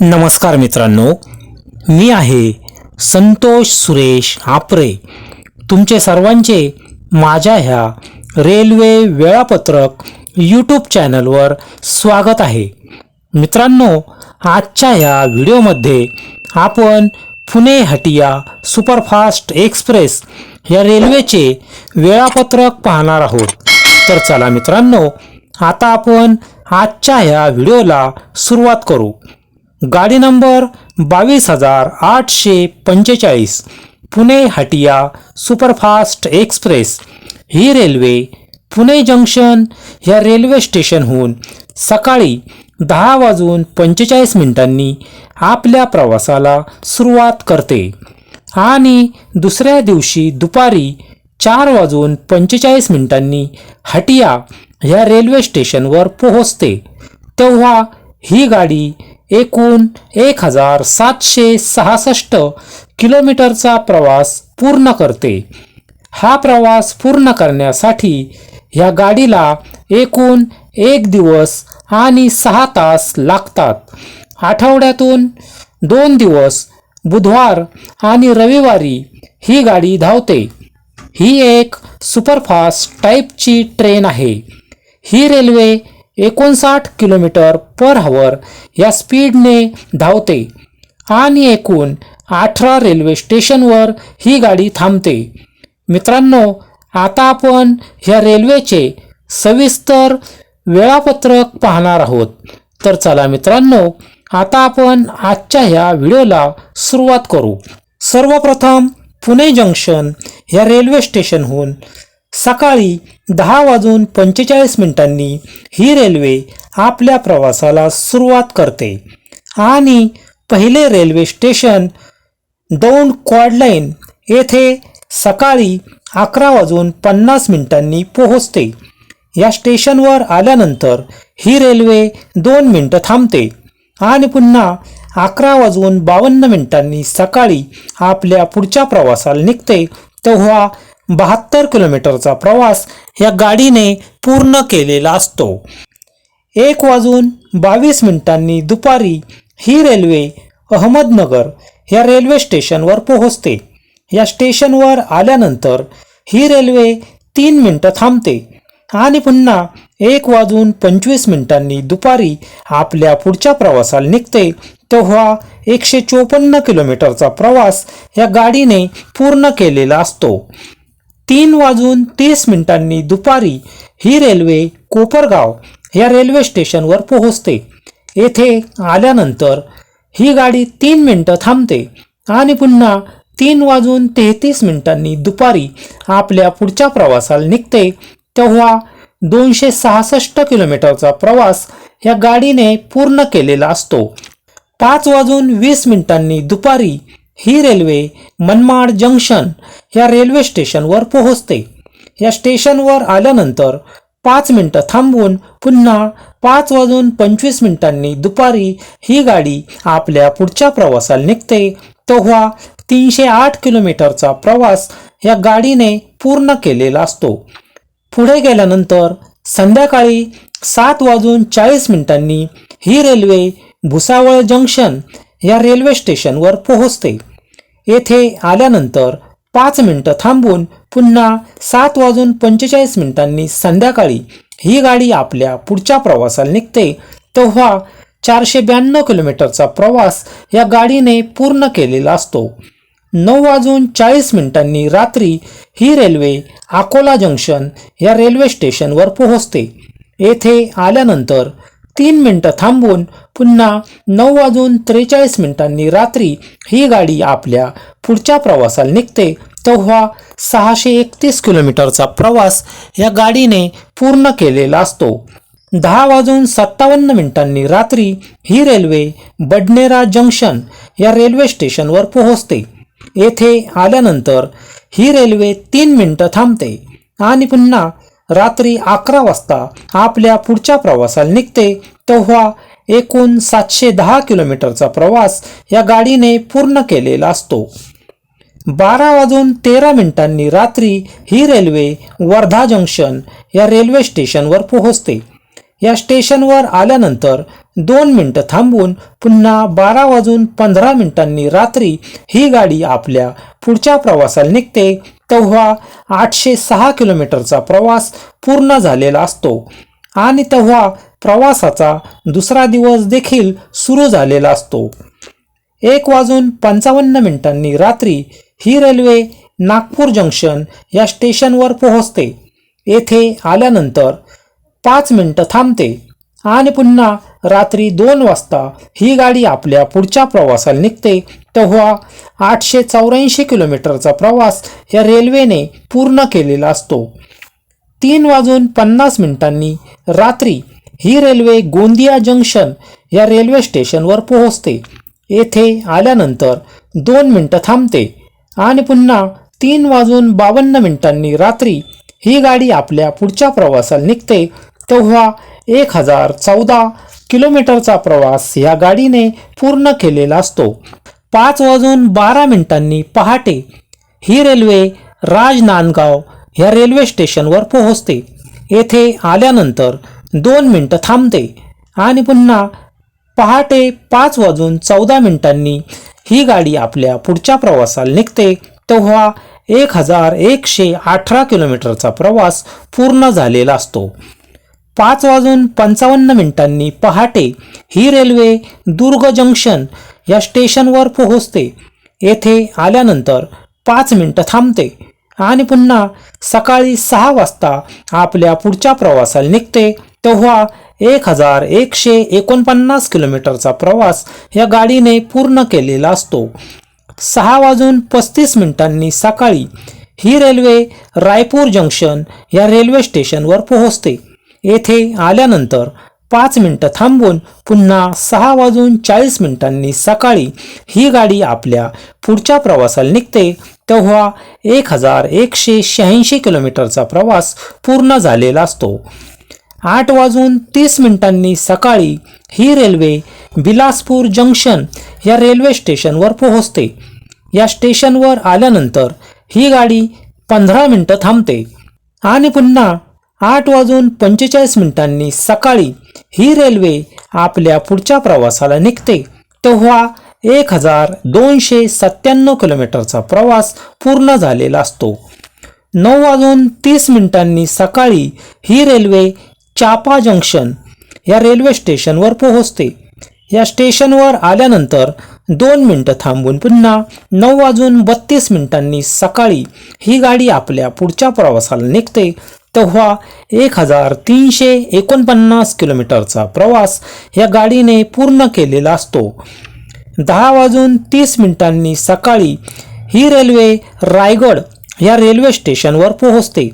नमस्कार मित्रांनो मी आहे संतोष सुरेश आपरे तुमचे सर्वांचे माझ्या ह्या रेल्वे वेळापत्रक यूट्यूब चॅनलवर स्वागत आहे. मित्रांनो आजच्या ह्या व्हिडिओमध्ये आपण पुणे हटिया सुपरफास्ट एक्सप्रेस या रेल्वेचे वेळापत्रक पाहणार आहोत. तर चला मित्रांनो आता आपण आजच्या ह्या व्हिडिओला सुरुवात करू. गाडी नंबर बावीस हजार आठशे पंचेचाळीस पुणे हटिया सुपरफास्ट एक्सप्रेस. ही रेल्वे पुणे जंक्शन या रेल्वे स्टेशनहून सकाळी दहा वाजून पंचेचाळीस मिनिटांनी आपल्या प्रवासाला सुरुवात करते. आणि दुसऱ्या दिवशी दुपारी चार वाजून पंचेचाळीस मिनिटांनी हटिया ह्या रेल्वे स्टेशनवर पोहोचते. तेव्हा ही गाडी एकूण एक हजार सातशे सहासष्ट किलोमीटरचा प्रवास पूर्ण करते. हा प्रवास पूर्ण करण्यासाठी ह्या गाडीला एकूण एक दिवस आणि सहा तास लागतात. आठवड्यातून दोन दिवस बुधवार आणि रविवारी ही गाडी धावते. ही एक सुपरफास्ट टाईपची ट्रेन आहे. ही रेल्वे एकोणसाठ किलोमीटर पर हवर या स्पीडने धावते आणि एकूण अठरा रेल्वे स्टेशनवर ही गाडी थांबते. मित्रांनो आता आपण ह्या रेल्वेचे सविस्तर वेळापत्रक पाहणार आहोत. तर चला मित्रांनो आता आपण आजच्या ह्या व्हिडिओला सुरुवात करू. सर्वप्रथम पुणे जंक्शन या रेल्वे स्टेशनहून सकाळी दहा वाजून पंचेचाळीस मिनिटांनी ही रेल्वे आपल्या प्रवासाला सुरुवात करते. आणि पहिले रेल्वे स्टेशन दौंड क्वाडलाईन येथे सकाळी अकरा वाजून पन्नास मिनिटांनी पोहोचते. या स्टेशनवर आल्यानंतर ही रेल्वे दोन मिनटं थांबते. आणि पुन्हा अकरा वाजून बावन्न मिनिटांनी सकाळी आपल्या पुढच्या प्रवासाला निघते तेव्हा बहात्तर किलोमीटरचा प्रवास या गाडीने पूर्ण केलेला असतो. एक वाजून बावीस मिनिटांनी दुपारी ही रेल्वे अहमदनगर या रेल्वे स्टेशनवर पोहोचते. या स्टेशनवर आल्यानंतर ही रेल्वे तीन मिनटं थांबते आणि पुन्हा एक वाजून पंचवीस मिनिटांनी दुपारी आपल्या पुढच्या प्रवासाला निघते तेव्हा एकशे चोपन्न किलोमीटरचा प्रवास या गाडीने पूर्ण केलेला असतो. तीन वाजून तीस मिनिटांनी दुपारी ही रेल्वे कोपरगाव या रेल्वे स्टेशनवर पोहोचते. येथे आल्यानंतर ही गाडी तीन मिनटं थांबते आणि पुन्हा तीन वाजून तेहतीस मिनिटांनी दुपारी आपल्या पुढच्या प्रवासाला निघते. तेव्हा दोनशे सहासष्ट किलोमीटरचा प्रवास या गाडीने पूर्ण केलेला असतो. पाच वाजून वीस मिनिटांनी दुपारी ही रेल्वे मनमाड जंक्शन या रेल्वे स्टेशनवर पोहोचते. या स्टेशनवर आल्यानंतर पाच मिनिटं थांबून पुन्हा पाच वाजून पंचवीस मिनिटांनी दुपारी ही गाडी आपल्या पुढच्या प्रवासाला निघते. तेव्हा तीनशे आठ किलोमीटरचा प्रवास या गाडीने पूर्ण केलेला असतो. पुढे गेल्यानंतर संध्याकाळी सात वाजून चाळीस मिनिटांनी ही रेल्वे भुसावळ जंक्शन या रेल्वे स्टेशनवर पोहोचते. येथे आल्यानंतर पाच मिनिटं थांबून पुन्हा सात वाजून पंचेचाळीस मिनिटांनी संध्याकाळी ही गाडी आपल्या पुढच्या प्रवासाला निघते. तेव्हा चारशे ब्याण्णव किलोमीटरचा प्रवास या गाडीने पूर्ण केलेला असतो. नऊ वाजून चाळीस मिनिटांनी रात्री ही रेल्वे अकोला जंक्शन या रेल्वे स्टेशनवर पोहोचते. येथे आल्यानंतर तीन मिनटं थांबून पुन्हा नऊ वाजून त्रेचाळीस मिनिटांनी रात्री ही गाडी आपल्या पुढच्या प्रवासाला निघते तेव्हा सहाशे एकतीस किलोमीटरचा प्रवास या गाडीने पूर्ण केलेला असतो. दहा वाजून सत्तावन्न मिनिटांनी रात्री ही रेल्वे बडनेरा जंक्शन या रेल्वे स्टेशनवर पोहोचते. येथे आल्यानंतर ही रेल्वे तीन मिनटं थांबते आणि पुन्हा रात्री अकरा वाजता आपल्या पुढच्या प्रवासाला निघते तेव्हा एकूण सातशे दहा किलोमीटरचा प्रवास या गाडीने पूर्ण केलेला असतो. बारा वाजून तेरा मिनिटांनी रात्री ही रेल्वे वर्धा जंक्शन या रेल्वे स्टेशनवर पोहोचते. या स्टेशनवर आल्यानंतर दोन मिनटं थांबून पुन्हा बारा वाजून पंधरा मिनिटांनी रात्री ही गाडी आपल्या पुढच्या प्रवासाला निघते. तेव्हा आठशे सहा किलोमीटरचा प्रवास पूर्ण झालेला असतो. आणि तेव्हा प्रवासाचा दुसरा दिवस देखील सुरू झालेला असतो. एक वाजून पंचावन्न मिनिटांनी रात्री ही रेल्वे नागपूर जंक्शन या स्टेशनवर पोहोचते. येथे आल्यानंतर पाच मिनटं थांबते आणि पुन्हा रात्री दोन वाजता ही गाडी आपल्या पुढच्या प्रवासाला निघते. तेव्हा आठशे चौऱ्याऐंशी किलोमीटरचा प्रवास या रेल्वेने पूर्ण केलेला असतो. तीन वाजून पन्नास मिनिटांनी रात्री ही रेल्वे गोंदिया जंक्शन या रेल्वे स्टेशनवर पोहोचते. येथे आल्यानंतर दोन मिनटं थांबते आणि पुन्हा तीन वाजून बावन्न मिनिटांनी रात्री ही गाडी आपल्या पुढच्या प्रवासाला निघते तेव्हा एक हजार चौदा किलोमीटरचा प्रवास या गाडीने पूर्ण केलेला असतो. पाच वाजून बारा मिनिटांनी पहाटे ही रेल्वे राजनांदगाव ह्या रेल्वे स्टेशनवर पोहोचते. येथे आल्यानंतर दोन मिनटं थांबते. आणि पुन्हा पहाटे पाच वाजून चौदा मिनिटांनी ही गाडी आपल्या पुढच्या प्रवासाला निघते. तेव्हा एक हजार एकशे अठरा किलोमीटरचा प्रवास पूर्ण झालेला असतो. पाच वाजून पंचावन्न मिनिटांनी पहाटे ही रेल्वे दुर्ग जंक्शन या स्टेशनवर पोहोचते. येथे आल्यानंतर पाच मिनटं थांबते. आणि पुन्हा सकाळी सहा वाजता आपल्या पुढच्या प्रवासाला निघते तेव्हा एक हजार एकशे एकोणपन्नास किलोमीटरचा प्रवास या गाडीने पूर्ण केलेला असतो. सहा वाजून पस्तीस मिनिटांनी सकाळी ही रेल्वे रायपूर जंक्शन या रेल्वे स्टेशनवर पोहोचते. येथे आल्यानंतर पाच मिनटं थांबून पुन्हा सहा वाजून चाळीस मिनिटांनी सकाळी ही गाडी आपल्या पुढच्या प्रवासाला निघते. तेव्हा एक हजार एकशे शहाऐंशी किलोमीटरचा प्रवास पूर्ण झालेला असतो. आठ वाजून तीस मिनिटांनी सकाळी ही रेल्वे बिलासपूर जंक्शन या रेल्वे स्टेशनवर पोहोचते. या स्टेशनवर आल्यानंतर ही गाडी पंधरा मिनटं थांबते. आणि पुन्हा आठ वाजून पंचेचाळीस मिनिटांनी सकाळी ही रेल्वे आपल्या पुढच्या प्रवासाला निघते तेव्हा एक हजार दोनशे सत्त्याण्णव किलोमीटरचा प्रवास पूर्ण झालेला असतो. नऊ वाजून तीस मिनिटांनी सकाळी ही रेल्वे चापा जंक्शन या रेल्वे स्टेशनवर पोहोचते. या स्टेशनवर आल्यानंतर दोन मिनिटं थांबून पुन्हा नऊ वाजून बत्तीस मिनिटांनी सकाळी ही गाडी आपल्या पुढच्या प्रवासाला निघते. तेव्हा एक हजार तीनशे एकोणपन्नास किलोमीटरचा प्रवास या गाडीने पूर्ण केलेला असतो. दहा वाजून तीस मिनिटांनी सकाळी ही रेल्वे रायगड या रेल्वे स्टेशनवर पोहोचते.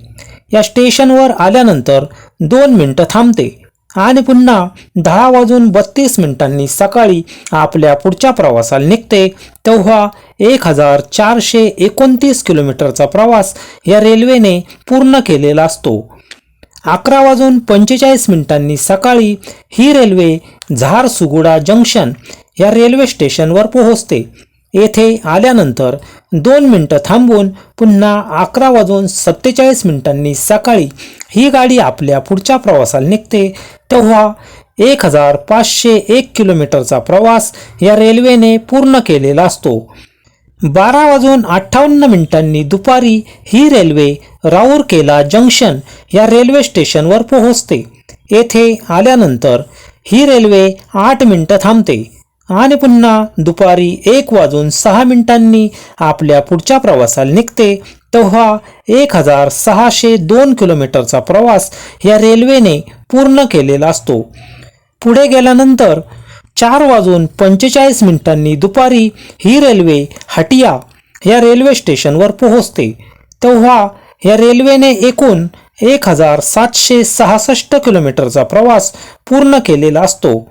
या स्टेशनवर आल्यानंतर दोन मिनटं थांबते. आणि पुन्हा दहा वाजून बत्तीस मिनिटांनी सकाळी आपल्या पुढच्या प्रवासाला निघते तेव्हा एक हजार चारशे एकोणतीस किलोमीटरचा प्रवास या रेल्वेने पूर्ण केलेला असतो. अकरा वाजून पंचेचाळीस मिनिटांनी सकाळी ही रेल्वे झारसुगुडा जंक्शन या रेल्वे स्टेशनवर पोहोचते. येथे आल्यानंतर दोन मिनटं थांबून पुन्हा अकरा वाजून सत्तेचाळीस मिनिटांनी सकाळी ही गाडी आपल्या पुढच्या प्रवासाला निघते तेव्हा एक हजार पाचशे एक किलोमीटरचा प्रवास या रेल्वेने पूर्ण केलेला असतो. बारा वाजून अठ्ठावन्न मिनिटांनी दुपारी ही रेल्वे राऊरकेला जंक्शन या रेल्वे स्टेशनवर पोहोचते. येथे आल्यानंतर ही रेल्वे आठ मिनटं थांबते. आणि पुन्हा दुपारी एक वाजून सहा मिनिटांनी आपल्या पुढच्या प्रवासाला निघते तेव्हा एक हजार सहाशे दोन किलोमीटरचा प्रवास या रेल्वेने पूर्ण केलेला असतो. पुढे गेल्यानंतर चार वाजून पंचेचाळीस मिनिटांनी दुपारी ही रेल्वे हटिया या रेल्वे स्टेशनवर पोहोचते. तेव्हा या रेल्वेने एकूण एक हजार सातशे सहासष्ट किलोमीटरचा प्रवास पूर्ण केलेला असतो.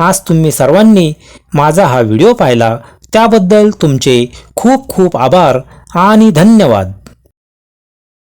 आज तुम्ही सर्वांनी माझा हा व्हिडिओ पाहिला. त्याबद्दल तुमचे खूप खूप आभार आणि धन्यवाद.